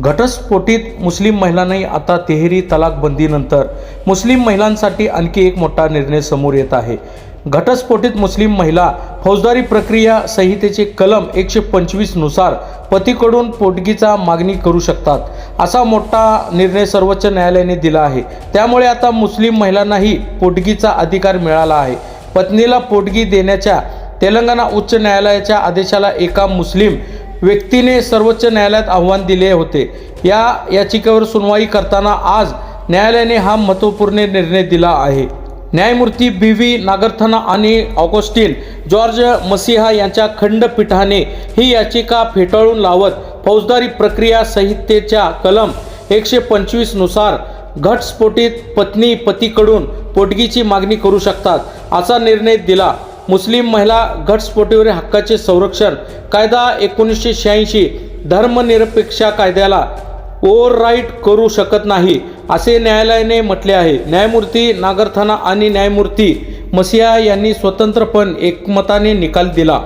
घटस्फोटीत मुस्लिम महिलांनाही आता तिहेरी तलाक बंदीनंतर मुस्लिम महिलांसाठी आणखी एक मोठा निर्णय समोर येत आहे. घटस्फोटीत मुस्लिम महिला फौजदारी प्रक्रिया संहितेचे कलम एकशे पंचवीसनुसार पतीकडून पोटगीचा मागणी करू शकतात असा मोठा निर्णय सर्वोच्च न्यायालयाने दिला आहे. त्यामुळे आता मुस्लिम महिलांनाही पोटगीचा अधिकार मिळाला आहे. पत्नीला पोटगी देण्याच्या तेलंगणा उच्च न्यायालयाच्या आदेशाला एका मुस्लिम व्यक्तीने सर्वोच्च न्यायालयात आव्हान दिले होते. या याचिकेवर सुनवाई करताना आज न्यायालयाने हा महत्त्वपूर्ण निर्णय दिला आहे. न्यायमूर्ती बी व्ही नागरथना आणि ऑगस्टिन जॉर्ज मसिहा यांच्या खंडपीठाने ही याचिका फेटाळून लावत फौजदारी प्रक्रिया संहितेच्या कलम एकशे पंचवीसनुसार घटस्फोटीत पत्नी पतीकडून पोटगीची मागणी करू शकतात असा निर्णय दिला. मुस्लिम महिला घटस्फोटीवरील हक्काचे संरक्षण कायदा एकोणीसशे शहाऐंशी धर्मनिरपेक्ष कायद्याला ओव्हरराईट करू शकत नाही असे न्यायालयाने म्हटले आहे. न्यायमूर्ती नागरथाना आणि न्यायमूर्ती मसिया यांनी स्वतंत्रपण एकमताने निकाल दिला.